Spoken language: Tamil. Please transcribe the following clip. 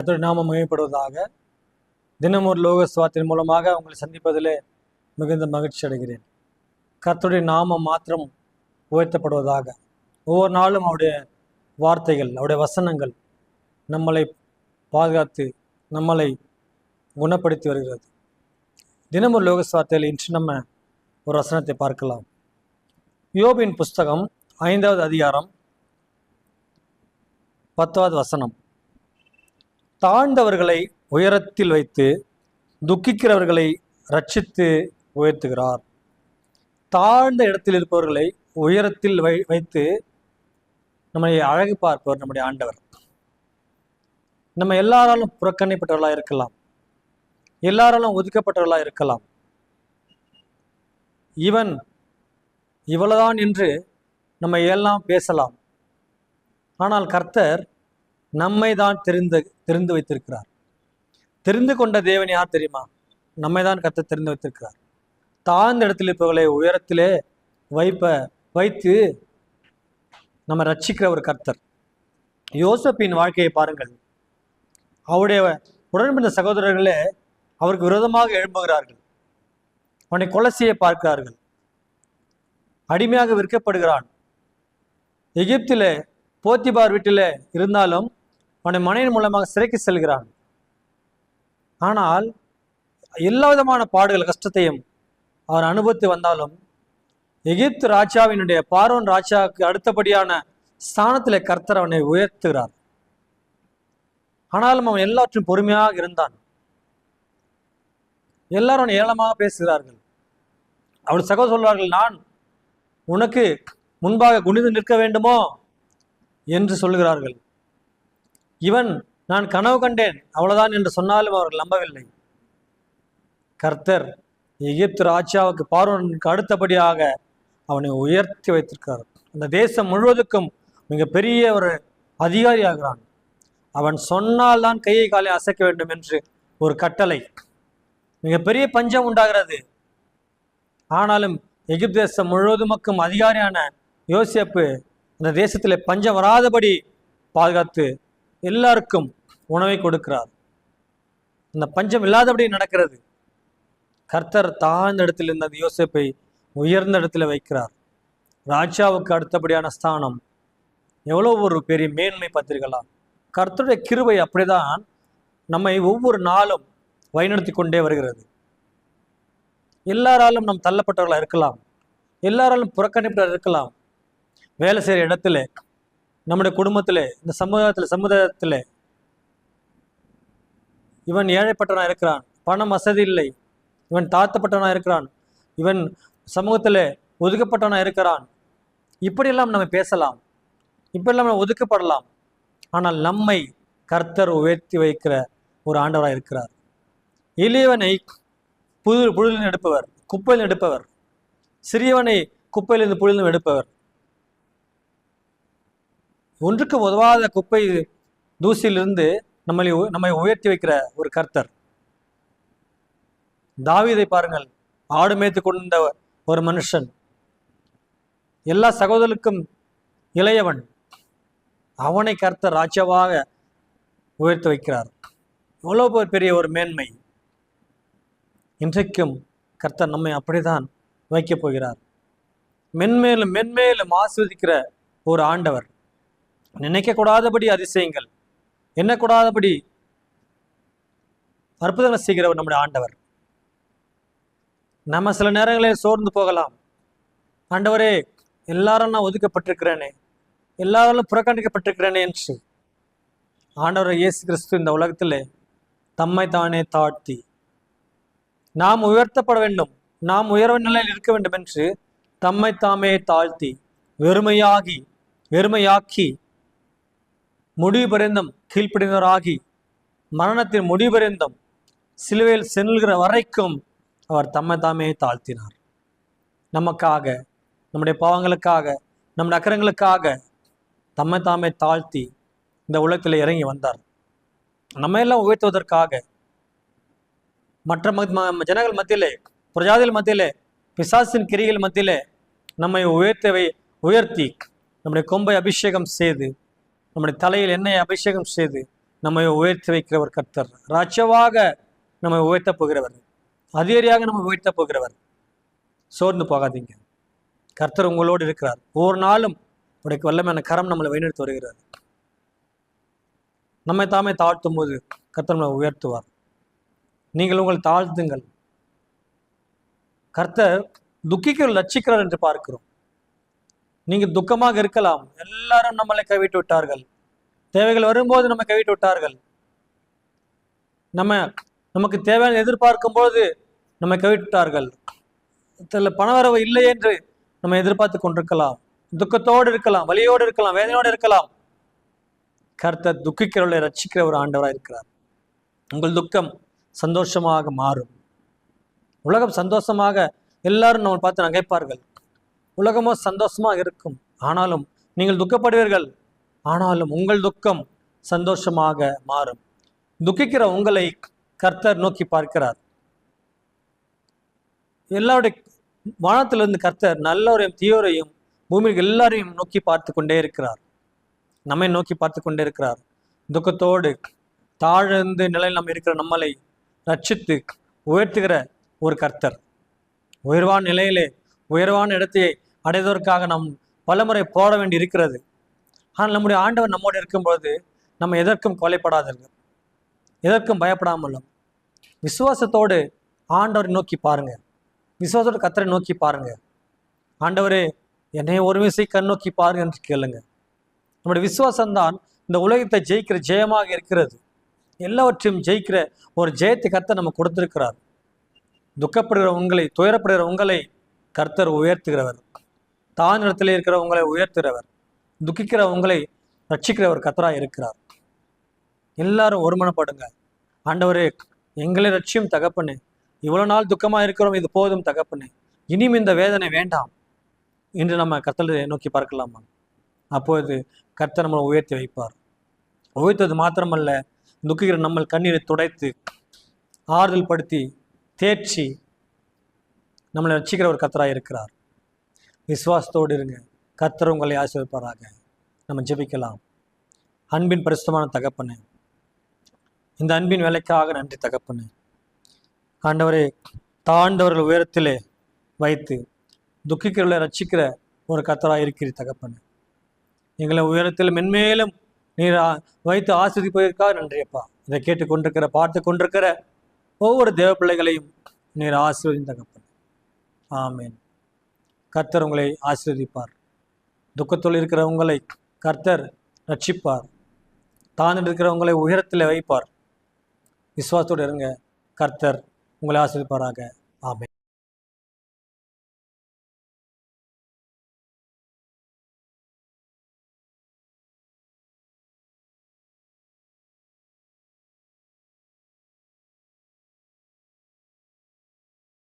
கர்த்தருடைய நாம மகிமைப்படுவதாக தினம் ஒரு லோக சுவாத்தின் மூலமாக உங்களை சந்திப்பதிலே மிகுந்த மகிழ்ச்சி அடைகிறேன். கர்த்தருடைய நாமம் மாத்திரம் உயர்த்தப்படுவதாக. ஒவ்வொரு நாளும் அவருடைய வார்த்தைகள் அவருடைய வசனங்கள் நம்மளை பாதுகாத்து நம்மளை குணப்படுத்தி வருகிறது. தினம் ஒரு லோக சுவார்த்தையில் இன்று நம்ம ஒரு வசனத்தை பார்க்கலாம். யோபின் புஸ்தகம் ஐந்தாவது அதிகாரம் பத்தாவது வசனம். தாழ்ந்தவர்களை உயரத்தில் வைத்து துக்கிக்கிறவர்களை ரட்சித்து உயர்த்துகிறார். தாழ்ந்த இடத்தில் இருப்பவர்களை உயரத்தில் வை வைத்து நம்மை அழகு பார்ப்பவர் நம்முடைய ஆண்டவர். நம்ம எல்லாராலும் புறக்கணிப்பட்டவர்களாக இருக்கலாம். எல்லாராலும் ஒதுக்கப்பட்டவர்களாக இருக்கலாம். இவன் இவ்வளவுதான் என்று நம்ம எல்லாம் பேசலாம். ஆனால் கர்த்தர் நம்மை தான் தெரிந்து தெரிந்து வைத்திருக்கிறார். தெரிந்து கொண்ட தேவன் யார் தெரியுமா? நம்மை தான் கத்த தெரிந்து வைத்திருக்கிறார். தாழ்ந்த இடத்தில் இருப்பவர்களை உயரத்திலே வைப்ப வைத்து நம்ம ரட்சிக்கிற ஒரு கர்த்தர். யோசப்பின் வாழ்க்கையை பாருங்கள். அவருடைய உடன்பிறந்த சகோதரர்களே அவருக்கு விரோதமாக எழும்புகிறார்கள். அவனை கொலை செய்ய பார்க்கிறார்கள். அடிமையாக விற்கப்படுகிறான். எகிப்திலே போத்திபார் வீட்டில் இருந்தாலும் அவனை மனைவின் மூலமாக சிறைக்கு செல்கிறான். ஆனால் எல்லா விதமான பாடுகள் கஷ்டத்தையும் அவர் அனுபவித்து வந்தாலும் எகிப்து ராஜாவினுடைய பார்வன் ராஜாவுக்கு அடுத்தபடியான ஸ்தானத்திலே கர்த்தர் அவனை உயர்த்துகிறார். ஆனாலும் அவன் எல்லாவற்றும் பொறுமையாக இருந்தான். எல்லாரும் அவனை ஏளமாக பேசுகிறார்கள். அவள் சகோ சொல்வார்கள் நான் உனக்கு முன்பாக குனிந்து நிற்க வேண்டுமோ? என்று சொல்லுகிறார்கள் இவன் நான் கனவு கண்டேன் அவ்வளவுதான் என்று சொன்னாலும் அவர்கள் நம்பவில்லை. கர்த்தர் எகிப்து ராஜாவுக்கு பார்வனுக்கு அடுத்தபடியாக அவனை உயர்த்தி வைத்திருக்கிறார். அந்த தேசம் முழுவதுக்கும் மிகப்பெரிய ஒரு அதிகாரியாகிறான். அவன் சொன்னால் தான் கையை காலை அசைக்க வேண்டும் என்று ஒரு கட்டளை. மிகப்பெரிய பஞ்சம் உண்டாகிறது. ஆனாலும் எகிப்து தேசம் முழுவதுமக்கும் அதிகாரியான யோசியப்பு அந்த தேசத்தில் பஞ்சம் வராதபடி பாதுகாத்து எல்லாருக்கும் உணவை கொடுக்கிறார். அந்த பஞ்சம் இல்லாதபடி நடக்கிறது. கர்த்தர் தாழ்ந்த இடத்தில் இருந்த அந்த உயர்ந்த இடத்துல வைக்கிறார். ராஜாவுக்கு அடுத்தபடியான ஸ்தானம். எவ்வளோ ஒரு பெரிய மேன்மை பார்த்திருக்கலாம் கர்த்தருடைய கிருவை அப்படிதான் நம்மை ஒவ்வொரு நாளும் வழிநடத்தி கொண்டே வருகிறது. எல்லாராலும் நாம் தள்ளப்பட்டவர்களாக இருக்கலாம். எல்லாராலும் புறக்கணிப்பவர்களாக இருக்கலாம். வேலை செய்கிற இடத்துல நம்முடைய குடும்பத்தில் இந்த சமுதாயத்தில் சமுதாயத்தில் இவன் ஏழைப்பட்டவனாக இருக்கிறான் பணம் வசதி இல்லை இவன் தாத்தப்பட்டவனாக இருக்கிறான் இவன் சமூகத்தில் ஒதுக்கப்பட்டவனாக இருக்கிறான். இப்படியெல்லாம் நம்ம பேசலாம். இப்படியெல்லாம் நம்ம ஒதுக்கப்படலாம். ஆனால் நம்மை கர்த்தர் உயர்த்தி வைக்கிற ஒரு ஆண்டவராக இருக்கிறார். எளியவனை புது புழுதில் எடுப்பவர் குப்பையில் எடுப்பவர். சிறியவனை குப்பையிலிருந்து புழுதிலும் எடுப்பவர். ஒன்றுக்கு உதவாத குப்பை தூசியிலிருந்து நம்மளை உ- நம்மை உயர்த்தி வைக்கிற ஒரு கர்த்தர். தாவீதை பாருங்கள். ஆடு மேய்த்து கொண்ட ஒரு மனுஷன். எல்லா சகோதரருக்கும் இளையவன். அவனை கர்த்தர் ராஜாவாக உயர்த்தி வைக்கிறார். எவ்வளவு பெரிய ஒரு மேன்மை. இன்றைக்கும் கர்த்தர் நம்மை அப்படிதான் வைக்கப் போகிறார். மென்மேலும் மென்மேலும் ஆஸ்வதிக்கிற ஒரு ஆண்டவர். நினைக்கக்கூடாதபடி அதிசயங்கள் எண்ணக்கூடாதபடி அற்புதங்களை செய்கிறவர் நம்முடைய ஆண்டவர். நம்ம சில நேரங்களில் சோர்ந்து போகலாம். ஆண்டவரே எல்லாரும் நான் ஒதுக்கப்பட்டிருக்கிறேனே எல்லாராலும் புறக்கணிக்கப்பட்டிருக்கிறேனே என்று. ஆண்டவர் இயேசு கிறிஸ்து இந்த உலகத்திலே தம்மை தானே தாழ்த்தி நாம் உயர்த்தப்பட வேண்டும் நாம் உயர்வு நிலையில் இருக்க வேண்டும் என்று தம்மை தாமே தாழ்த்தி வெறுமையாகி வெறுமையாக்கி முடிவு பரிந்தம் கீழ்ப்படிந்தவராகி மரணத்தின் முடிவு சிலுவையில் செல்கிற வரைக்கும் அவர் தம்மை தாமே தாழ்த்தினார். நமக்காக நம்முடைய பாவங்களுக்காக நம்முடைய அக்கரங்களுக்காக தம்மை தாமே தாழ்த்தி இந்த உலகத்தில் இறங்கி வந்தார். நம்ம எல்லாம் உயர்த்துவதற்காக மற்ற ம- ஜனங்கள் மத்தியிலே பிரஜாதிகள் மத்தியிலே பிசாசின் கிரிகள் மத்தியிலே நம்மை உயர்த்தவை உயர்த்தி நம்முடைய கொம்பை அபிஷேகம் செய்து நம்முடைய தலையில் என்னை அபிஷேகம் செய்து நம்மை உயர்த்தி வைக்கிறவர் கர்த்தர். ராஜவாக நம்மை உயர்த்தப் போகிறவர். அதிகாரியாக நம்ம உயர்த்தப் போகிறவர். சோர்ந்து போகாதீங்க. கர்த்தர் உங்களோடு இருக்கிறார். ஒவ்வொரு நாளும் உடைய வல்லமையான கரம் நம்மளை வழிநடத்தி வருகிறார். நம்மை தாமே தாழ்த்தும் போது கர்த்தர் நம்மளை உயர்த்துவார். நீங்கள் உங்கள் தாழ்த்துங்கள். கர்த்தர் துக்கிக்கிற லட்சிக்கிறார் என்று பார்க்கிறோம். நீங்கள் துக்கமாக இருக்கலாம். எல்லாரும் நம்மளை கைவிட்டு விட்டார்கள். தேவைகள் வரும்போது நம்ம கைவிட்டு விட்டார்கள். நம்ம நமக்கு தேவையான எதிர்பார்க்கும் போது நம்ம கைவிட்டு விட்டார்கள். பணவரவு இல்லை என்று நம்ம எதிர்பார்த்து கொண்டிருக்கலாம். துக்கத்தோடு இருக்கலாம் வலியோடு இருக்கலாம் வேதனையோடு இருக்கலாம். கர்த்தர் துக்கிக்கிறவர்களை ரட்சிக்கிற ஒரு ஆண்டவராக இருக்கிறார். உங்கள் துக்கம் சந்தோஷமாக மாறும். உலகம் சந்தோஷமாக எல்லாரும் நம்ம பார்த்து நகைப்பார்கள். உலகமோ சந்தோஷமாக இருக்கும். ஆனாலும் நீங்கள் துக்கப்படுவீர்கள். ஆனாலும் உங்கள் துக்கம் சந்தோஷமாக மாறும். துக்கிக்கிற உங்களை கர்த்தர் நோக்கி பார்க்கிறார். எல்லாருடைய வானத்திலிருந்து கர்த்தர் நல்லவரையும் தீயோரையும் பூமியில் எல்லாரையும் நோக்கி பார்த்து கொண்டே இருக்கிறார். நம்மை நோக்கி பார்த்து கொண்டே இருக்கிறார். துக்கத்தோடு தாழ்ந்து நிலையில் நம்ம இருக்கிற நம்மளை ரட்சித்து உயர்த்துகிற ஒரு கர்த்தர். உயர்வான நிலையிலே உயர்வான இடத்தை அடைவதற்காக நாம் பலமுறை போட வேண்டி இருக்கிறது ஆனால் நம்முடைய ஆண்டவர் நம்மோடு இருக்கும்பொழுது நம்ம எதற்கும் கொலைப்படாதீர்கள் எதற்கும் பயப்படாமலும். விசுவாசத்தோடு ஆண்டவரை நோக்கி பாருங்க. விசுவாசத்தோடு கத்தரை நோக்கி பாருங்க. ஆண்டவரே என்னை ஒரு விசை கண் நோக்கி பாருங்க என்று கேளுங்க. நம்முடைய விசுவாசம்தான் இந்த உலகத்தை ஜெயிக்கிற ஜெயமாக இருக்கிறது. எல்லாவற்றையும் ஜெயிக்கிற ஒரு ஜெயத்தை கத்தை நம்ம கொடுத்திருக்கிறார். துக்கப்படுகிற உங்களை துயரப்படுகிற உங்களை கர்த்தர் உயர்த்துகிறவர். தான் இடத்துல இருக்கிற உங்களை உயர்த்துகிறவர். துக்கிக்கிற உங்களை ரட்சிக்கிறவர் கர்த்தராக இருக்கிறார். எல்லாரும் ஒருமனப்படுங்க. ஆண்டவரே எங்களை ரட்சியும் தகப்பனே. இவ்வளோ நாள் துக்கமாக இருக்கிறோம் இது போதும் தகப்பனே. இனியும் இந்த வேதனை வேண்டாம். இன்று நம்ம கர்த்தரை நோக்கி பார்க்கலாமா? அப்போது கர்த்தர் நம்மளை உயர்த்தி வைப்பார். உயர்த்தது மாத்திரமல்ல துக்கிக்கிற நம்ம கண்ணீரை துடைத்து ஆறுதல் படுத்தி தேர்ச்சி நம்மளை ரசிக்கிற ஒரு கத்தராக இருக்கிறார். விசுவாசத்தோடு இருங்க. கத்தர் உங்களை ஆசீர்வதிப்பாராக நம்ம ஜெபிக்கலாம். அன்பின் பரிசுத்தமான தகப்பனு இந்த அன்பின் வேலைக்காக நன்றி தகப்பனு. ஆண்டவரே தாண்டவர்கள் உயரத்திலே வைத்து துக்கிக்கிறவர்களை ரசிக்கிற ஒரு கத்தராக இருக்கிற தகப்பனு. எங்களை உயரத்தில் மென்மேலும் நீர் வைத்து ஆஸ்வதிப்பதற்காக நன்றியப்பா. இதை கேட்டு கொண்டிருக்கிற பார்த்து கொண்டிருக்கிற ஒவ்வொரு தேவ பிள்ளைகளையும் நீர் ஆசீர்வதியும் தகப்பன். ஆமேன். கர்த்தர் உங்களை ஆசீர்வதிப்பார். துக்கத்தில் இருக்கிற உங்களை கர்த்தர் ரட்சிப்பார். தான் இருக்கிறவங்களை உயரத்தில் வைப்பார். விசுவாசத்தோடு இருங்க. கர்த்தர் உங்களை ஆசீர்வதிப்பாராக. ஆமென்.